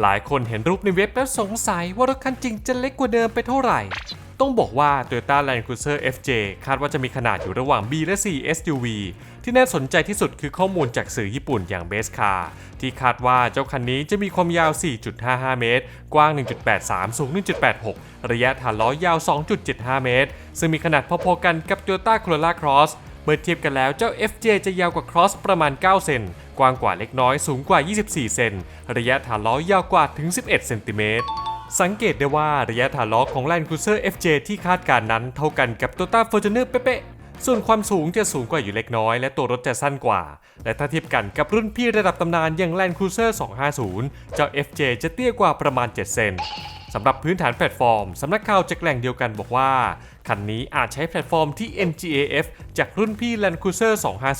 หลายคนเห็นรูปในเว็บแล้วสงสัยว่ารถคันจริงจะเล็กกว่าเดิมไปเท่าไหร่ ต้องบอกว่า Toyota Land Cruiser FJ คาดว่าจะมีขนาดอยู่ระหว่าง B และ C SUV ที่น่าสนใจที่สุดคือข้อมูลจากสื่อญี่ปุ่นอย่าง Best Car ที่คาดว่าเจ้าคันนี้จะมีความยาว 4.55 เมตร กว้าง 1.83 สูง 1.86 ระยะฐานล้อยาว 2.75 เมตร ซึ่งมีขนาดพอๆกันกับ Toyota Corolla Cross เมื่อเทียบกันแล้วเจ้า FJ จะยาวกว่า Cross ประมาณ 9 เซน กว้างกว่าเล็กน้อยสูงกว่า 24 เซน ระยะฐานล้อยาวกว่าถึง 11 เซนติเมตร สังเกตได้ว่าระยะฐานล้อของ Land Cruiser FJ ที่คาดการนั้นเท่ากันกับ Toyota Fortuner เป๊ะๆ ส่วนความสูงจะสูงกว่าอยู่เล็กน้อย และตัวรถจะสั้นกว่า และถ้าเทียบกันกับรุ่นพี่ระดับตำนานอย่าง Land Cruiser 250 เจ้า FJ จะเตี้ยกว่าประมาณ 7 เซน สำหรับพื้นฐานแพลตฟอร์ม สำนักข่าวจากแหล่งเดียวกันบอกว่า คันนี้อาจใช้แพลตฟอร์มที่ NGAF จากรุ่นพี่ Land Cruiser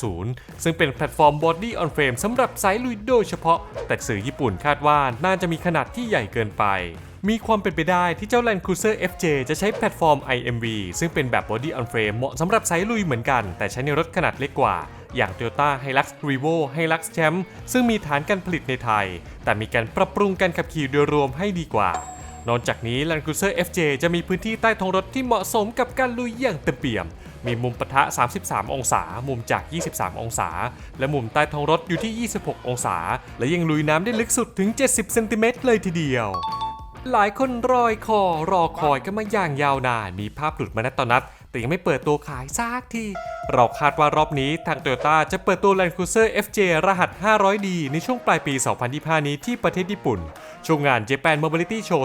250 ซึ่งเป็นแพลตฟอร์ม Body on Frame สำหรับสายลุยโดยเฉพาะ แต่สื่อญี่ปุ่นคาดว่าน่าจะมีขนาดที่ใหญ่เกินไป มีความเป็นไปได้ที่เจ้า Land Cruiser FJ จะใช้แพลตฟอร์ม IMV ซึ่งเป็นแบบ Body on Frame เหมาะสำหรับสายลุยเหมือนกัน แต่ใช้ในรถขนาดเล็กกว่าอย่าง Toyota Hilux Revo Hilux Champ ซึ่งมีฐานการผลิตในไทย แต่มีการปรับปรุงการขับขี่โดยรวมให้ดีกว่า นอกจากนี้ Land Cruiser FJ จะมีพื้นที่ใต้ท้องรถที่เหมาะสมกับการลุยอย่างเต็มเปี่ยม มีมุมปะทะ 33 องศา มุมจาก 23 องศา และมุมใต้ท้องรถอยู่ที่ 26 องศา และยังลุยน้ำได้ลึกสุดถึง 70 เซนติเมตรเลยทีเดียว หลายคนรอยคอรอคอยกันมาอย่างยาวนาน มีภาพหลุดมานัดต่อนัดแต่ยังไม่เปิดตัวขายซากที เราคาดว่ารอบนี้ทาง Toyota จะเปิดตัว Land Cruiser FJ รหัส 500D ในช่วงปลายปี 2025 นี้ที่ประเทศญี่ปุ่น ช่วงงาน Japan Mobility Show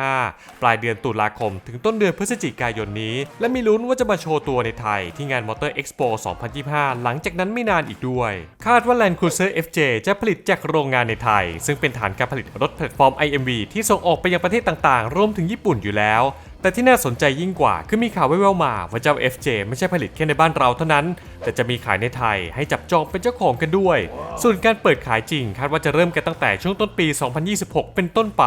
2025 ปลายเดือนตุลาคม ถึงต้นเดือนพฤศจิกายนนี้ และมีลุ้นว่าจะมาโชว์ตัวในไทยที่งาน Motor Expo 2025 หลังจากนั้นไม่นานอีกด้วย คาดว่า Land Cruiser FJ จะผลิตจากโรงงานในไทย ซึ่งเป็นฐานการผลิตรถแพลตฟอร์ม IMV ที่ส่งออกไปยังประเทศต่างๆ รวมถึงญี่ปุ่นอยู่แล้ว แต่ที่น่าสนใจยิ่งกว่าคือมีข่าวแว่วๆมาว่าเจ้า FJ ไม่ใช่ผลิตแค่ในบ้านเราเท่านั้น แต่จะมีขายในไทยให้จับจองเป็นเจ้าของกันด้วย ส่วนการเปิดขายจริงคาดว่าจะเริ่มกันตั้งแต่ช่วงต้นปี 2026 เป็นต้นไป